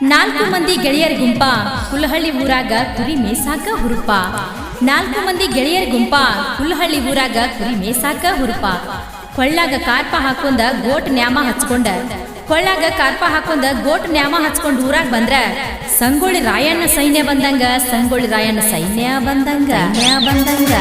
ನಾಲ್ಕು ಮಂದಿ ಗೆಳೆಯರ ಗುಂಪ ಹುಲಹಳ್ಳಿ ಊರಾಗ ಕುರಿ ಮೇಸಾಕ ಹುರುಪ. ನಾಲ್ಕು ಮಂದಿ ಗೆಳೆಯರ ಗುಂಪ ಹುಲಹಳ್ಳಿ ಊರಾಗ ಕುರಿ ಮೇಸಾಕ ಹುರುಪ. ಕೊಳ್ಳಾಗ ಕಾರ್ಪ ಹಾಕೊಂಡ ಗೋಟ್ ನ್ಯಾಮ ಹಚ್ಕೊಂಡ. ಕೊಳ್ಳಾಗ ಕಾರ್ಪ ಹಾಕೊಂಡ ಗೋಟ್ ನ್ಯಾಮ ಹಚ್ಕೊಂಡು ಊರಾಗ ಬಂದ್ರ ಸಂಗೊಳ್ಳಿ ರಾಯಣ್ಣ ಸೈನ್ಯ ಬಂದಂಗ, ಸಂಗೊಳ್ಳಿ ರಾಯಣ್ಣ ಸೈನ್ಯ ಬಂದಂಗ ಬಂದಂಗ.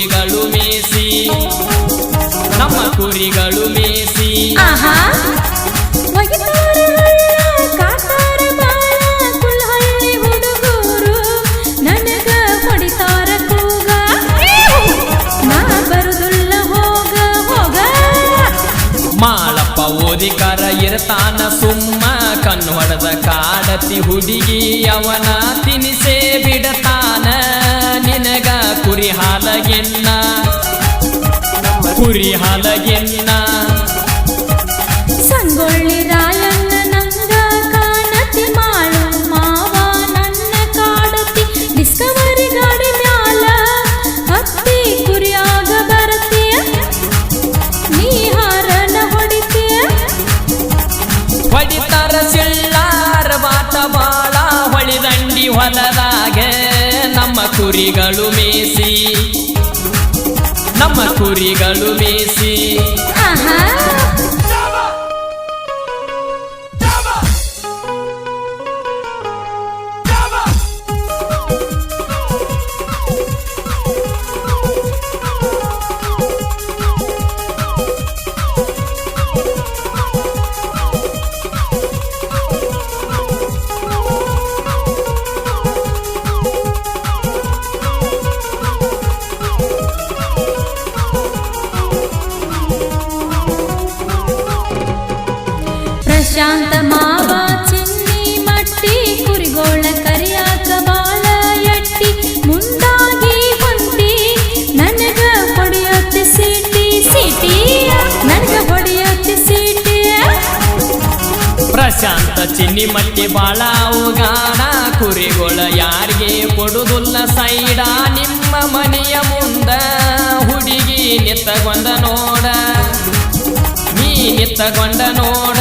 ಕುರಿಗಳು ಮೇಸಿ. ನಮ್ಮ ಕುರಿಗಳು ಮೇಸಿ. ಆಹಾ. ಮಾಳಪ್ಪ ಓದಿಕಾರ ಇರ್ತಾನ ಸುಮ್ಮ. ಕಣ್ಣು ಹೊಡೆದ ಕಾಡತಿ ಹುಡುಗಿ ಅವನ ತಿನಿಸೇ ಬಿಡತಾನ. ನಿನಗ ಕುರಿ ಹಾಲಗೆನ್ನ ಕುರಿ ಹಾಲಗೆನ್ನ ಸಂಗೊಳ್ಳಿ ರಾಯಣ್ಣ ನಂಗ ಕಾಣತಿ ಮಾಡು ಮಾವ ನನ್ನ ಕಾಡತಿ ಡಿಸ್ಕವರಿ ಗಾಡಿ ಮ್ಯಾಲ ಹತ್ತಿ ಕುರಿಯಾಗ ಬರತೀಯ ನೀ ಹಾರನ ಹೊಡಿತೀಯ ಹೊಡಿತಾರ ಸಿಳ್ಳಾರ ಬಾಟ ಬಾಳ ಹೊಳಿದಂಡಿ ನಮ್ಮ ಕುರಿಗಳು ಮೇಸಿ. ನಮ್ಮ ಕುರಿಗಳು ಮೇಸಿ. ಚಿನ್ನಿ ಮಟ್ಟಿ ಬಾಳ ಉಗಾಡ, ಕುರಿಗಳ ಯಾರಿಗೆ ಕೊಡುದುಲ್ಲ ಸೈಡ, ನಿಮ್ಮ ಮನೆಯ ಮುಂದ ಹುಡುಗಿ ನಿತ್ತಗೊಂಡ ನೋಡ, ನೀ ನಿತ್ತಗೊಂಡ ನೋಡ.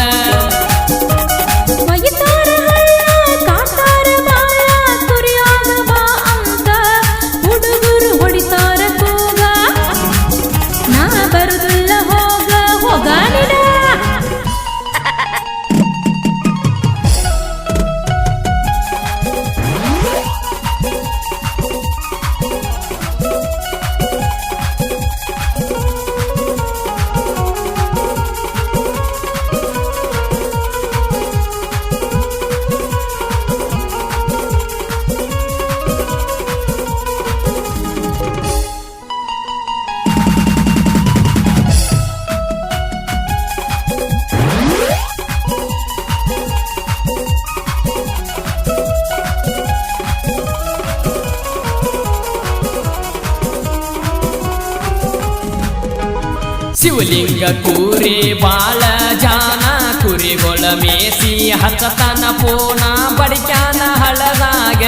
ಶಿವಲಿಂಗ ಕೂರಿ ಬಾಳ ಜಾನ ಕುರಿಗೊಳ ಮೇಸಿ ಹತ್ತತನ ಪೋನ ಬಡಿಕ್ಯಾನ ಹಳದಾಗ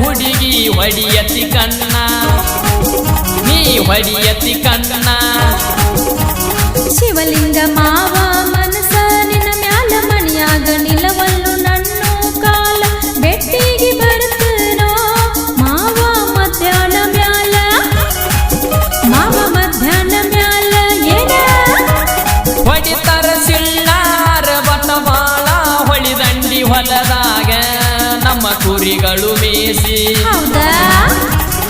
ಹುಡುಗಿ ಹೊಡಿಯತಿ ಕಣ್ಣ ನೀ ಹೊಡಿಯತಿ ಕಣ್ಣ ಶಿವಲಿಂಗ ಮಾವ ಕುರಿಗಳು ಮೇಸಿ ಹೌದಾ?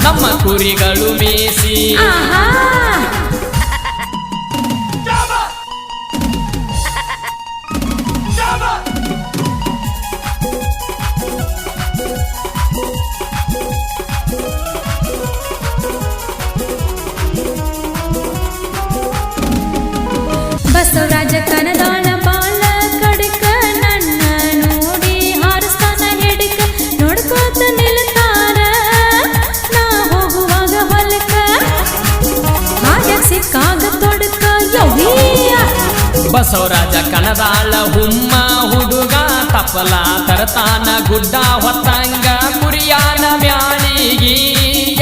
ನಮ್ಮ ಕುರಿಗಳು ಮೇಸಿ ಆಹಾ. ಬಸವರಾಜ ಕನದಾಳ ಬಸವರಾಜ ಕಣದಾಳ ಹುಮ್ಮ ಹುಡುಗ ತಪ್ಪಲ ತರತಾನ ಗುಡ್ಡ ಹೊತ್ತಂಗ ಕುರಿಯಾನ ಮ್ಯಾಳಿಗಿ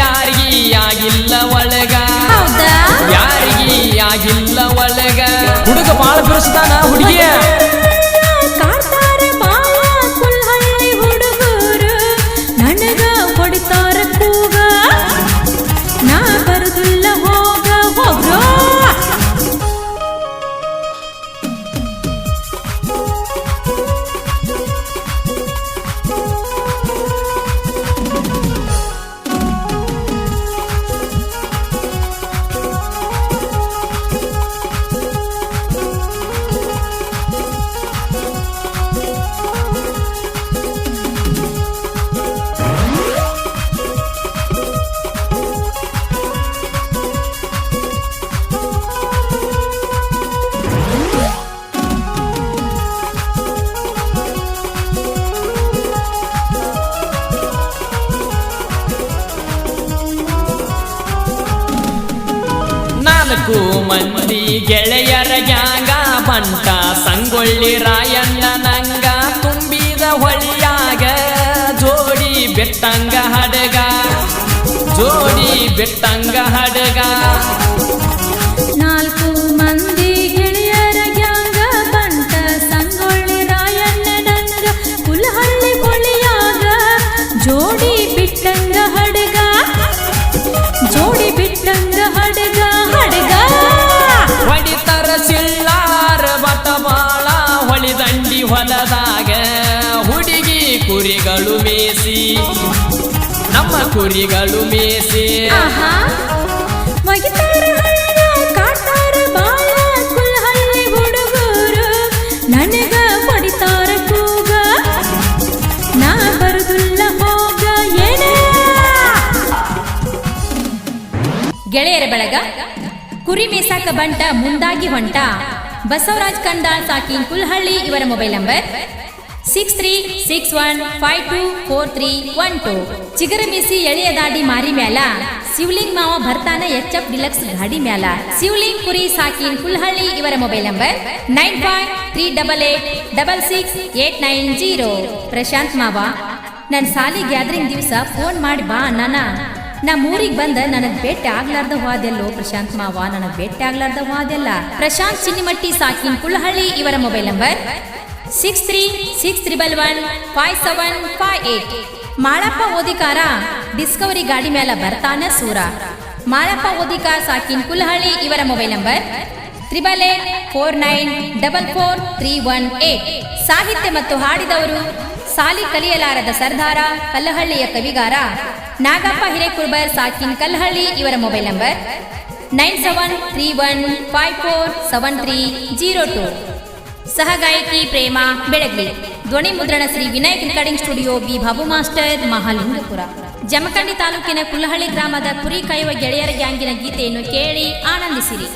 ಯಾರಿಗಿ ಆಗಿಲ್ಲ ಒಳಗ? ಯಾರಿಗಿ ಆಗಿಲ್ಲ ಒಳಗ? ಹುಡುಗ ಬಾಳ ಬಿರುಸ್ತಾನ ಹುಡುಗಿಯ? ನಾಲ್ಕು ಮಂದಿ ಗೆಳೆಯರ ಗ್ಯಾಂಗ ಬಂತ ಸಂಗೊಳ್ಳಿ ರಾಯಣ್ಣ ನಂಗ ತುಂಬಿದ ಹೊಳಿಯಾಗ ಜೋಡಿ ಬೆಟ್ಟಂಗ ಹಡಗ ಜೋಡಿ ಬೆಟ್ಟಂಗ ಹಡಗ ಕುರಿಗಳು ಮೇಸಿ, ನಮ್ಮ ಕುರಿಗಳು ಮೇಸಿ. ನನಗ ಪಡಿತಾರ ಕೂಗ. ನಾ ಗೆಳೆಯರ ಬಳಗ, ಕುರಿ ಮೇಸಾಕ ಬಂಟ ಮುಂದಾಗಿ ಹೊಂಟ ಬಸವರಾಜ್ ಕಂಡಾಳ್ ಸಾಕಿನ್ ಕುಲ್ಹಳ್ಳಿ, ಇವರ mobile number six three six one five two four three one two ಚಿಗರ ಮೀಸಿ ಎಳೆಯ ದಾಡಿ ಮಾರಿ ಮ್ಯಾಲ. ಶಿವಲಿಂಗ್ ಮಾವ ಭರ್ತಾನ ಎಚ್ ಎಫ್ ಡಿಲಕ್ಸ್ ಗಾಡಿ ಮ್ಯಾಲ. ಶಿವಲಿಂಗ್ ಪುರಿ ಸಾಕಿನ್ ಕುಲ್ಹಳ್ಳಿ ಇವರ mobile number nine five three double eight double six eight nine zero Prashant ಮಾವ ನನ್ನ ಸಾಲಿ ಗ್ಯಾದರಿಂಗ್ ದಿವಸ ಫೋನ್ ಮಾಡಿ ಬಾ ನಾನ ನಾ ಊರಿಗೆ ಬಂದ ನನಗ್ ಭೇಟಿ ಆಗ್ಲಾರ್ದ ಹೋದೆಲ್ಲೋ ಪ್ರಶಾಂತ್ ಮಾವ, ನನಗ್ ಭೇಟಿ ಆಗ್ಲಾರ್ದ ಹೋದೆಲ್ಲ. ಪ್ರಶಾಂತ್ ಚಿನ್ನಿಮಟ್ಟಿ ಸಾಕಿನ್ ಕುಳ್ಳಹಳ್ಳಿ ಇವರ mobile number six three six triple one five seven five eight Malappa Odikar, Discovery ಗಾಡಿ ಮೇಲೆ ಬರ್ತಾನೆ ಸೂರ. ಮಾಳಪ್ಪ ಓದಿಕಾರ್ ಸಾಕಿನ್ ಕುಲ್ಹಳ್ಳಿ, ಇವರ mobile number triple eight four nine double four three one eight ಸಾಹಿತ್ಯ ಮತ್ತು ಹಾಡಿದವರು ಸಾಲಿ ಕಲಿಯಲಾರದ ಸರ್ದಾರ, ಕಲ್ಲಹಳ್ಳಿಯ ಕವಿಗಾರ ನಾಗಪ್ಪ ಹಿರೇಕುರ್ಬರ್ ಸಾಕಿನ್ ಕಲ್ಲಹಳ್ಳಿ, ಇವರ mobile number nine seven three one five four seven three zero two. ಸಹಗಾಯಕಿ Prema ಬೆಳಗ್ಗೆ. ಧ್ವನಿ ಮುದ್ರಣ Shri Vinayak recording studio B Babu master Mahalingapur Jamkhandi ತಾಲೂಕಿನ ಕುಲ್ಲಹಳ್ಳಿ ಗ್ರಾಮದ ಕುರಿ ಕಾಯುವ ಗೆಳೆಯರ ಗ್ಯಾಂಗಿನ ಗೀತೆಯನ್ನು ಕೇಳಿ ಆನಂದಿಸಿರಿ.